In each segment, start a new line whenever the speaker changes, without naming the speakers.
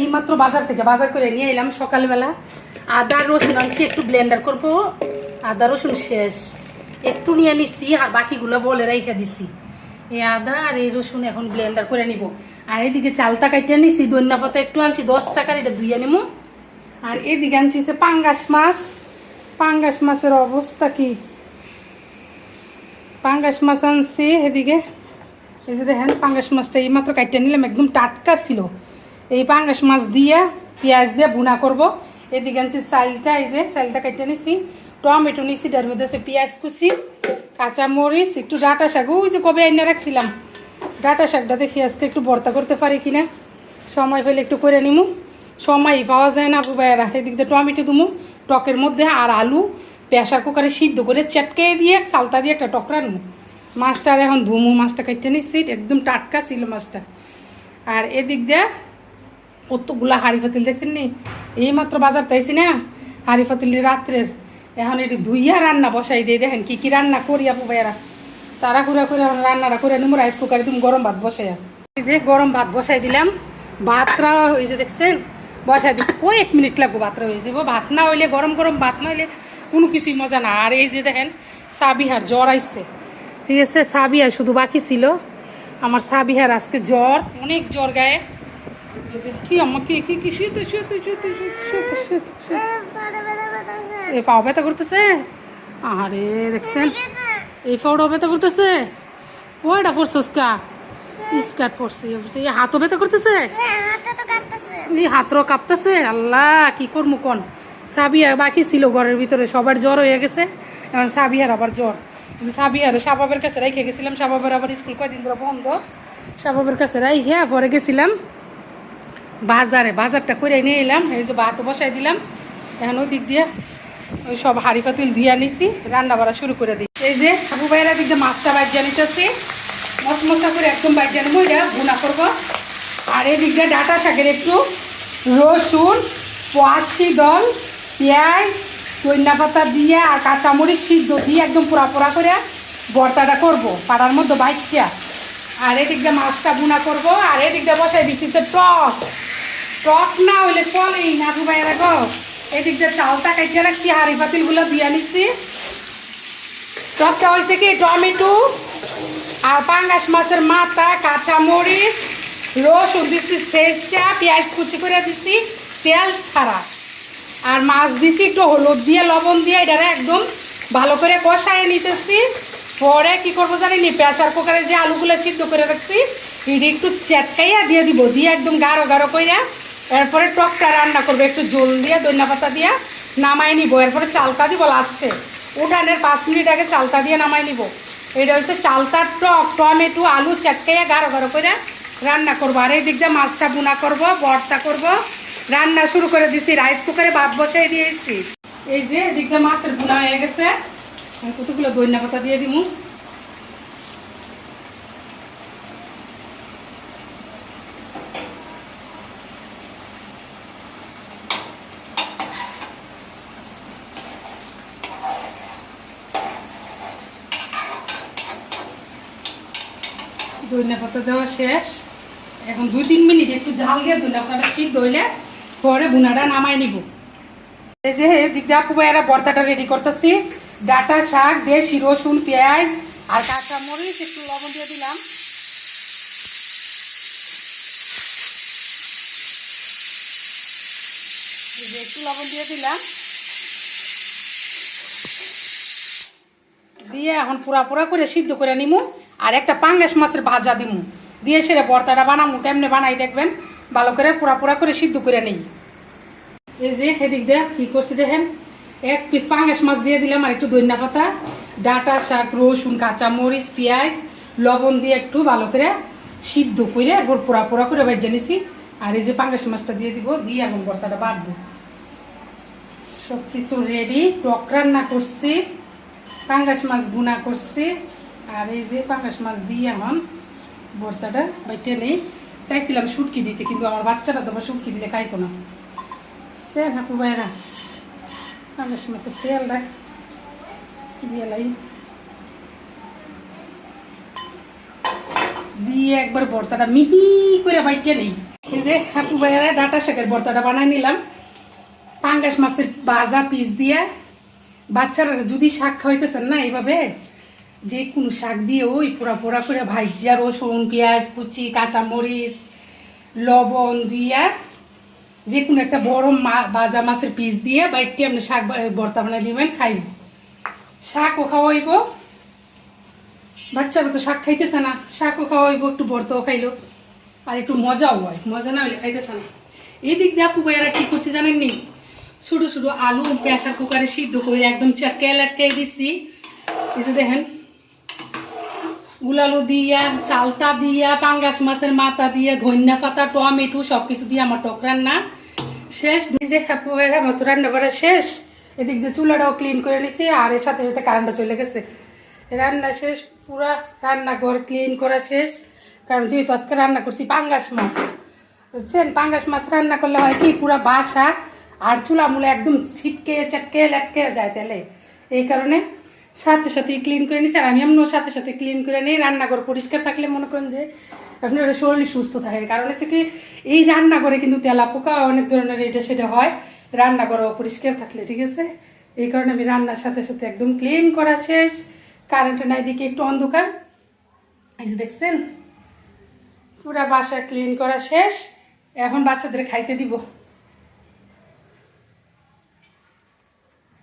এই মাত্র বাজার থেকে বাজার করে নিয়ে এলাম সকালবেলা। আদা, রসুন আনছি, একটু ব্লেন্ডার করব। আদা, রসুন শেষ। একটু নিয়ে নিচ্ছি আর বাকিগুলো বলে রেখে দিছি। এই আদা আর এই রসুন এখন ব্লেন্ডার করে নিব। আর এদিকে চালতা কাইটে নিছি, ধনিয়া পাতা একটু আনছি, দশ টাকার এটা ধুইয়া নিব আর এদিকে আনছি যে পাঙ্গাস মাছ। পাঙ্গাস মাছের অবস্থা কি? পাঙ্গাস মাছ আনছি এদিকে। এই যে দেখেন, পাঙ্গাস মাছটা এই মাত্র কাটতে নিলাম, একদম টাটকা ছিল। এই পাঙ্গাস মাছ দিয়ে পেঁয়াজ দিয়ে বুনা করব। এদিকে আনছি চালটা, এই যে চালটা কাটতে নিছি। টমেটো নিছি তার মধ্যে আছে পেঁয়াজ কুচি, কাঁচামরিচ, একটু ডাটা শাক। ওই যে কবে এনে রাখছিলাম, ডাটা শাকটা দেখি আজকে একটু ভর্তা করতে পারি কিনা। সময় পেলে একটু করে নিমু। সময় পাওয়া যায় না আপু ভাইয়েরা এদিক দিয়ে টমেটো দুমু, টকের মধ্যে আর আলু প্রেশার কুকারে সিদ্ধ করে চেটকে দিয়ে চালতা দিয়ে একটা টক রানবো মাছটা আর এখন ধুমু মাছটা কেটে নিচ্ছি একদম টাটকা ছিল মাছটা। আর এদিক দিয়ে কতগুলা হাড়ি ফাতিল দেখছেন নি? এই মাত্র বাজার তাইছি না, হাড়ি ফাতিল রাত্রের। এখন এটি ধুইয়া রান্না বসাই দিয়ে দেখেন কি কি রান্না করি আপু ভাইয়ারা। তারা করে করে এখন রান্নাটা করে নিমু রাইস কুকারে তুমি গরম ভাত বসাইয়া। এই যে গরম ভাত বসাই দিলাম ভাতটা ওই যে দেখছেন, বসাই দিচ্ছি কয়েক মিনিট লাগবো ভাতটা হয়ে যাব। ভাত না হইলে, গরম গরম ভাত না হইলে কোনো কিছুই মজা না। আর এই যে দেখেন, সাবিহার জ্বর আইছে। ঠিক আছে সাবিহার শুধু বাকি ছিল। আমার সাবিহার আজকে জ্বর, অনেক জ্বর গায়ে। কি আমার কি কি শুয়ে শুয়ে শুয়ে শুয়ে শুয়ে শুয়ে এ পাও ব্যথা করতেছে? আরে দেখছেন? এই পাউডাও ব্যথা করতেছে? ওইটা পড়ছস কা স্কার্ট পড়ছে এই হাতও ব্যথা করতেছে? এই হাতও কাঁপতেছে? আল্লাহ, কি করব কোন? সাবিয়ার বাকি ছিল ঘরের ভিতরে, সবার জ্বর হয়ে গেছে। এখন সাবিহার আবার জ্বর। কিন্তু সাবিয়ার সাবাবের কাছে রেখে গেছিলাম সাবাবের আবার স্কুল কয়দিন ধরে বন্ধ। সাবাবের কাছে রাইখে পরে গেছিলাম বাজারে, বাজারটা করে নিয়ে এলাম, এই যে ভাত বসাই দিলাম। এখন ওই দিক দিয়ে ওই সব হাড়ি পাতিল দিয়ে নিছি রান্না বাড়া শুরু করে দিই। এই যে আবু ভাইয়েরা দিক দিয়ে মাছটা বাজিয়ে নিতেছি মশমশা করে একদম বাজিয়ে নেব এটা গুণা করব। আর এদিক দিয়ে ডাটা শাকের একটু রসুন, পোয়াশি দল, পেঁয়াজ ধনিয়া পাতা দিয়ে আর কাঁচামরিচ সিদ্ধ দিয়ে একদম পোড়া পোড়া করে ভর্তাটা করব, পাড়ার মধ্যে বাইকটা আর এদিক দিয়ে মাছটা বুনা করব, আর এদিক দিয়ে বসাই দিচ্ছি টক। টক না হইলে চলেই না ভাইয়েরা গো এদিক দিয়ে চালটা কাটিয়ে রাখছি, হাড়ি পাতিলগুলো দিয়ে নিচ্ছি টকটা হয়েছে কি, টমেটো আর পাঙ্গাস মাছের মাথা, কাঁচামরিচ, রসুন দিচ্ছি সেচা, পেঁয়াজ কুচি করে দিচ্ছি তেল ছাড়া। আর মাছ দিছি একটু হলুদ দিয়ে, লবণ দিয়ে, এটারে একদম ভালো করে কষায় নিতেছি। পরে কি করব জানি নি প্রেশার কুকারে যে আলুগুলো সিদ্ধ করে রাখছি, এটি একটু চেটকাইয়া দিয়ে দিব, দিয়ে একদম গাঢ় গাঢ় কইরা এরপরে টকটা রান্না করব, একটু জল দিয়ে, ধনিয়া পাতা দিয়ে নামাই নিব। এরপরে চালতা দিব লাস্টে। উঠানের পাঁচ মিনিট আগে চালতা দিয়ে নামাই নিব। এটা হচ্ছে চালতার টক, টমেটো, আলু চেটকাইয়া গাঢ় গাঢ় করে রান্না করব। আর এই দিক দিয়ে মাছটা বুনা করব ভর্তা করব। রান্না শুরু করে দিছি রাইস কুকারে ভাত বসাই দিয়েছি। এই যে এদিক মাছের বুনা হয়ে গেছে। আমি কতগুলো ধনিয়া পাতা দিয়ে দিব ধনিয়া পাতা দেওয়া শেষ। এখন দুই তিন মিনিট একটু জাল দিয়ে ধনিয়া পাতাটা সিদ্ধ হইলে পরে বুনাটা নামাই নিব। এই যে দিক দিয়ে আপু ভাইয়ারা ভর্তাটা রেডি করতেছি। ডাটা, শাক, দেশি রসুন, পেঁয়াজ আর কাঁচা মরিচ, একটু লবণ দিয়ে দিলাম। একটু লবণ দিয়ে দিলাম। দিয়ে এখন পুরা পুরা করে সিদ্ধ করে নিমু আর একটা পাঙ্গাস মাছের ভাজা দিমু। দিয়ে সেরে বর্তাটা বানামু, কেমনে বানাই দেখবেন? ভালো করে পুরা পুরা করে সিদ্ধ করে নিই। এই যে এদিক দিয়ে কি করছি দেখেন? এক পিস পাঙ্গাস মাছ দিয়ে দিলাম আর একটু ধনিয়া পাতা, ডাটা, শাক, রসুন কাঁচা মরিচ পেঁয়াজ, লবণ দিয়ে একটু ভালো করে সিদ্ধ করে এরপর পোড়া পোড়া করে ভেজে নিছি। আর এই যে পাঙ্গাস মাছটা দিয়ে দিব, দিয়ে এখন ভর্তাটা বাটবো। সব কিছু রেডি টক রান্না করছি, পাঙ্গাস মাছ গুনা করছি। আর এই যে পাঙ্গাস মাছ দিয়ে এখন ভর্তাটা বাইটে নেই। চাইছিলাম শুটকি দিতে, কিন্তু আমার বাচ্চারা তো শুটকি দিলে খাইতো না। সে হাকু তেল দেয়। লাই। দিয়ে একবার ভর্তাটা মিহি করে বাইটে নেই। এই যে ভাইয়ারা ডাটা শাকের ভর্তাটা বানাই নিলাম। পাঙ্গাস মাছের ভাজা পিস দিয়ে বাচ্চারা যদি শাক খাওয়াইতেছেন না এইভাবে যে কোনো শাক দিয়ে ওই পোড়া পোড়া করে ভাজিয়া রসুন, পেঁয়াজ, কুচি, কাঁচামরিচ, লবণ দিয়া যে কোনো একটা বড় মা, ভাজা মাছের পিস দিয়ে বাইরটি আপনি শাক বা- ভর্তা বানাই দিবেন খাইব শাকও খাওয়াইব। বাচ্চারা তো শাক খাইতেছে না, শাকও খাওয়াইব, একটু ভর্তাও খাইলো। আর একটু মজাও হয়, মজা না হলে খাইতেছে না। এই দিক দিয়ে আপু ভাইয়ারা কি করছি জানেননি? ছোটো ছোটো আলু প্রেশার কুকারে সিদ্ধ করে একদম চাটকে লাটকে দিচ্ছি এই যে দেখেন গুলালু দিয়া, চালতা দিয়া, পাঙ্গাস মাছের মাথা দিয়া, ধনিয়া পাতা, টমেটো সব কিছু দিয়ে আমার টক রান্না শেষ। নিজে ভাইয়ারা মতো রান্না করা শেষ। এদিক দিয়ে চুলাটাও ক্লিন করে নিছি, আর এর সাথে সাথে কারেন্টটা চলে গেছে। রান্না শেষ, পুরা রান্নাঘর ক্লিন করা শেষ। কারণ যেহেতু আজকে রান্না করছি পাঙ্গাস মাছ, বুঝছেন? পাঙ্গাস মাছ রান্না করলে হয় কি, পুরা বাসা আর চুলা মুলা একদম ছিটকে, চাটকে, লেটকে যায় তাহলে। এই কারণে সাথে সাথে ক্লিন করে নিছি। আর আমি এমনও সাথে সাথে ক্লিন করে নিই রান্নাঘর পরিষ্কার থাকলে মনে করেন যে আপনার শরীর সুস্থ থাকে। কারণ হচ্ছে কি, এই রান্নাঘরে কিন্তু তেলা পোকা অনেক ধরনের এটা সেটা হয়। রান্নাঘর অপরিষ্কার থাকলে, ঠিক আছে? এই কারণে আমি রান্নার সাথে সাথে একদম ক্লিন করা শেষ। কারেন্ট নাই দিকে একটু অন্ধকার। এই যে দেখছেন? পুরা বাসা ক্লিন করা শেষ। এখন বাচ্চাদের খাইতে দিব।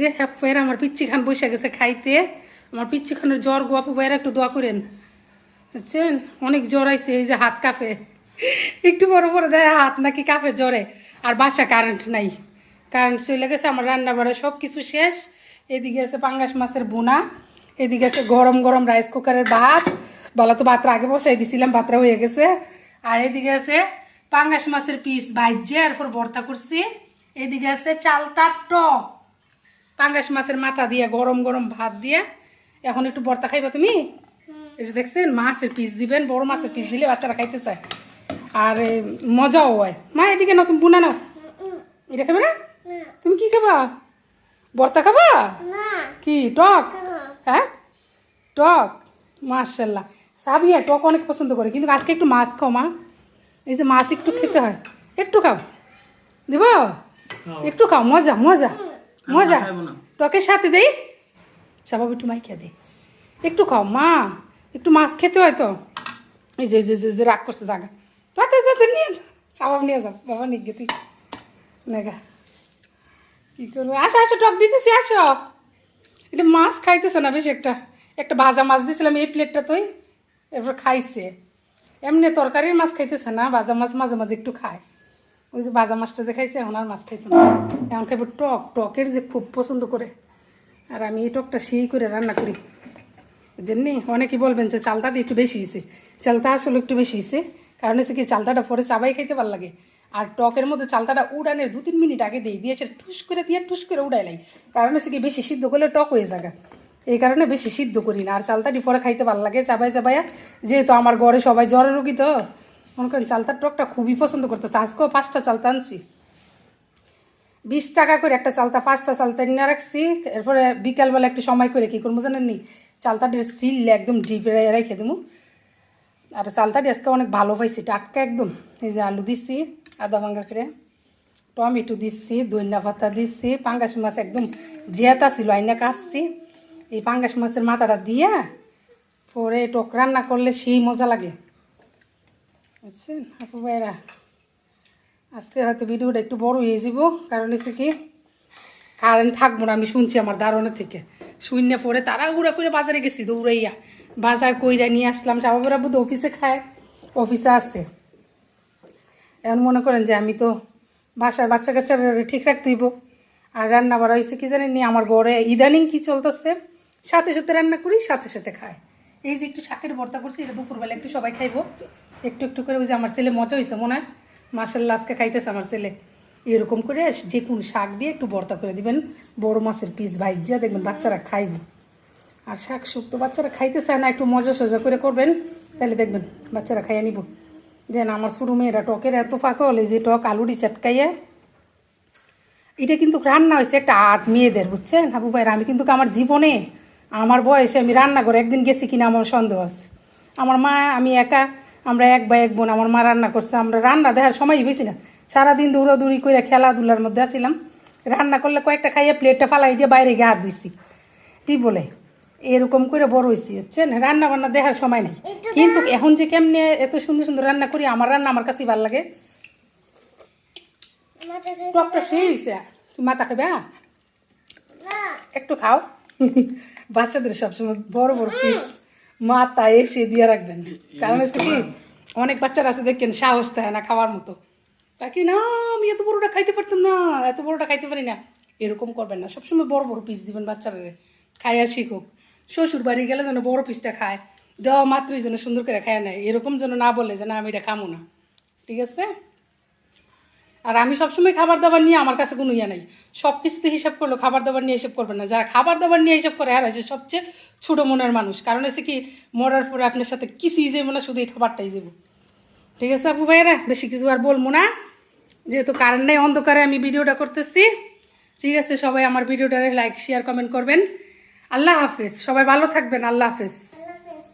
যে হ্যাপের আমার পিচ্ছি খান বসে গেছে খাইতে। আমার পিচ্ছি খানের জ্বর গোয়াপু ভাইয়েরা, একটু দোয়া করেন। বুঝছেন? অনেক জ্বর আইছে, এই যে হাত কাঁপে। একটু বড় বড় দেয় হাত, নাকি কাঁপে জ্বরে। আর বাসা কারেন্ট নাই। কারেন্ট চলে গেছে, আমার রান্না বাড়া সব কিছু শেষ। এদিকে আছে পাঙ্গাস মাছের বোনা এদিকে আছে গরম গরম রাইস কুকারের ভাত। বলা তো, ভাতটা আগে বসাই দিছিলাম, ভাতটা হয়ে গেছে। আর এদিকে আছে পাঙ্গাস মাছের পিস ভাইজে আর পর ভর্তা করছি। এদিকে আছে চালতার টক। পাঙ্গাস মাছের মাথা দিয়ে গরম গরম ভাত দিয়ে। এখন একটু বর্তা খাইবা তুমি? এই যে দেখছেন মাছের পিস দিবেন বড় মাছের পিস দিলে বাচ্চারা খাইতে চায়। আর মজাও হয়। মা এদিকে না তুমি বুনা নাও। এটা খাবে না? তুমি কি খাবা? বর্তা খাবা? কি টক? হ্যাঁ? টক? মার্শাল্লাহ সাবিয়া টক অনেক পছন্দ করে কিন্তু আজকে একটু মাছ খাও মা। এই যে মাছ একটু খেতে হয়। একটু খাও। দিব? একটু খাও মজা মজা। মজা? টকের সাথে দেই? স্বভাব একটু মাইকা দে। একটু খাও মা। একটু মাছ খেতে হয় তো। এই যে যে- যে- রাগ করছে জাগা। তাতে তাতে নিয়ে যা। স্বভাব নিয়ে যাও বাবা নিয়ে গে তুই নেগা। কি করব? আসো আসো টক দিতেছি আসো। এটা মাছ খাইতেছে না বেশি একটা। একটা ভাজা মাছ দিয়েছিলাম এই প্লেটটা তুই। এরপর খাইছে। এমনি তরকারির মাছ খাইতেছে না ভাজা মাছ মাঝে মাঝে একটু খায়। ওই যে ভাজা মাছটা যে খাইছে, এখন আর মাছ খাইতে না। এখন খাইব টক। টকের যে খুব পছন্দ করে। আর আমি এই টকটা সেই করে রান্না করি। জন্যে অনেকেই বলবেন যে চালটা দিয়ে একটু বেশি হয়েছে চালটা আসলে একটু বেশি হয়েছে কারণ হচ্ছে কি, চালটাটা পরে চাবাই খাইতে ভালো লাগে। আর টকের মধ্যে চালটাটা উড়ানের দু তিন মিনিট আগে দিই দিয়েছে টুস করে দিয়ে টুস করে উড়াই লাই। কারণ হচ্ছে কি, বেশি সিদ্ধ করলে টক হয়ে যাবে এই কারণে বেশি সিদ্ধ করি না। আর চালটাটি পরে খাইতে ভালো লাগে চাবাই চাবাইয়া যেহেতু আমার ঘরে সবাই জ্বরের রুগী তো মনে করেন চালতার টকটা খুবই পছন্দ করতেছে। আজকেও পাঁচটা চালতা আনছি। বিশ টাকা করে একটা চালতা, পাঁচটা চালতা নিয়ে রাখছি। এরপরে বিকালবেলা একটু সময় করে কী করব জানেন নি? চালতাটি সিল একদম ডিপে রেখে দেবো আর চালতাটি আজকে অনেক ভালো পাইছি, টাটকা একদম। এই যে আলু দিচ্ছি আদা ভাঙ্গা করে। টমেটো দিচ্ছি ধনিয়া পাতা দিচ্ছি পাঙ্গাস মাছ একদম জিয়াতা ছিল, আইনা কাটছি। এই পাঙ্গাস মাছের মাথাটা দিয়ে পরে টক রান্না করলে সেই মজা লাগে। বুঝছেন? আপু ভাইরা, আজকে হয়তো ভিডিওটা একটু বড় হয়ে যাব, কারণ হচ্ছে কি কারেন্ট থাকব না, আমি শুনছি আমার দারণের থেকে। শূন্য পরে তারা উড়া করে বাজারে গেছি, দৌড়াইয়া। বাজার কইরা নিয়ে আসলাম সাবাবেরা বুধ অফিসে খায় অফিসে আছে। এখন মনে করেন যে আমি তো বাসায় বাচ্চা কাচ্চা ঠিক রাখতে হইব। আর রান্না বাড়া হয়েছে কি জানেন আমার ঘরে ইদানিং কি চলতেছে, সাথে সাথে রান্না করি, সাথে সাথে খায়। এই যে একটু শাকের ভর্তা করছি, এটা দুপুরবেলা একটু সবাই খাইবো। একটু একটু করে ওই যে আমার ছেলে মজা হয়েছে মনে হয়। মাসাল্লাহ আজকে খাইতেছে আমার ছেলে। এরকম করে যে কোনো শাক দিয়ে একটু ভর্তা করে দিবেন। বড় মাছের পিস ভাইজা দেখবেন বাচ্চারা খাইব। আর শাক শুক্তো বাচ্চারা খাইতে চায় না, একটু মজা সজা করে করবেন, তাহলে দেখবেন বাচ্চারা খাইয়ে নিব। দেন আমার ছোটো মেয়েরা টকের এত ফাঁকল এই যে টক আলুটি চটকাইয়া। এটা কিন্তু রান্না হয়েছে একটা আর্ট মেয়েদের, বুঝছেন? হাবু ভাইরা, আমি কিন্তু আমার জীবনে আমার বয়সে আমি রান্না করে একদিন গেছি কিনা আমার সন্দেহ আছে। আমার মা আমি একা আমরা এক বা এক বোন আমার মা রান্না করছে আমরা রান্না দেখার সময়ই বেশি না। সারাদিন দৌড়াদৌড়ি করে খেলাধুলার মধ্যে আছিলাম। রান্না করলে কয়েকটা খাইয়ে প্লেটটা ফালাই দিয়ে বাইরে গিয়ে হাত ধুইছি। ঠিক বলে? এরকম করে বড় হয়েছি হচ্ছে না রান্না বান্না দেখার সময় নেই। কিন্তু এখন যে কেমনে এত সুন্দর সুন্দর রান্না করি আমার রান্না আমার কাছেই ভালো লাগে। টকটা সেই হয়েছে তুমি মাথা খাবে? একটু খাও। বাচ্চাদের সবসময় বড় বড় পিস মাথা এসে দিয়ে রাখবেন। কারণ হচ্ছে কি অনেক বাচ্চারা আছে দেখেন সাহস থাকে না খাওয়ার মতো। বাকি না আমি এত বড়টা খাইতে পারতাম না এত বড়টা খাইতে পারি না। এরকম করবেন না। সবসময় বড় বড় পিস দিবেন বাচ্চারা। খাইয়া শিখুক। শ্বশুর বাড়ি গেলে যেন বড় পিসটা খায়। দেওয়া মাত্রই যেন সুন্দর করে খায় নেয়। এরকম যেন না বলে যে না আমি এটা খামো না। ঠিক আছে? আর আমি সবসময় খাবার দাবার নিয়ে আমার কাছে কোনো ইয়ে নাই। সব কিছুতে হিসাব করল খাবার দাবার নিয়ে হিসাব করবে না। যারা খাবার দাবার নিয়ে হিসাব করে আছে সবচেয়ে ছোটো মনের মানুষ। কারণ হচ্ছে কি, মরার পরে আপনার সাথে কিছুই যাব না, শুধু এই খাবারটাই যাব ঠিক আছে আপু ভাইরা বেশি কিছু আর বলব না। যেহেতু কারেন্ট নেই, অন্ধকারে আমি ভিডিওটা করতেছি। ঠিক আছে, সবাই আমার ভিডিওটারে লাইক শেয়ার কমেন্ট করবেন। আল্লাহ হাফেজ। সবাই ভালো থাকবেন। আল্লাহ হাফেজ।